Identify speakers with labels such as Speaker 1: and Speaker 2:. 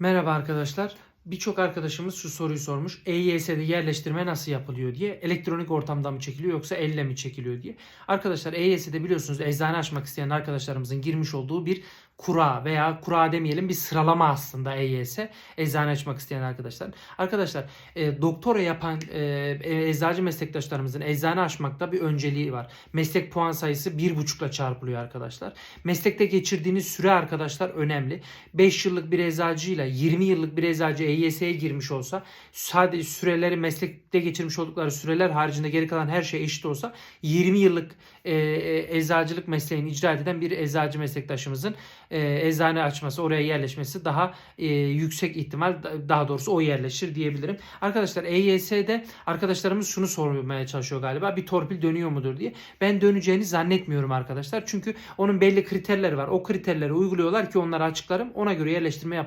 Speaker 1: Merhaba arkadaşlar. Birçok arkadaşımız şu soruyu sormuş. EYS'de yerleştirme nasıl yapılıyor diye. Elektronik ortamda mı çekiliyor yoksa elle mi çekiliyor diye. Arkadaşlar EYS'de biliyorsunuz eczane açmak isteyen arkadaşlarımızın girmiş olduğu bir kura veya kura demeyelim bir sıralama aslında EYS. Eczane açmak isteyen arkadaşlar. Arkadaşlar e, doktora yapan e, e, eczacı meslektaşlarımızın eczane açmakta bir önceliği var. Meslek puan sayısı 1,5 ile çarpılıyor arkadaşlar. Meslekte geçirdiğiniz süre arkadaşlar önemli. 5 yıllık bir eczacıyla 20 yıllık bir eczacı EYS'ye girmiş olsa sadece süreleri meslekte geçirmiş oldukları süreler haricinde geri kalan her şey eşit olsa 20 yıllık e, e, eczacılık mesleğini icra eden bir eczacı meslektaşımızın e, eczane açması, oraya yerleşmesi daha e, yüksek ihtimal da- daha doğrusu o yerleşir diyebilirim. Arkadaşlar EYS'de arkadaşlarımız şunu sormaya çalışıyor galiba. Bir torpil dönüyor mudur diye. Ben döneceğini zannetmiyorum arkadaşlar. Çünkü onun belli kriterleri var. O kriterleri uyguluyorlar ki onları açıklarım. Ona göre yerleştirme yapılıyor.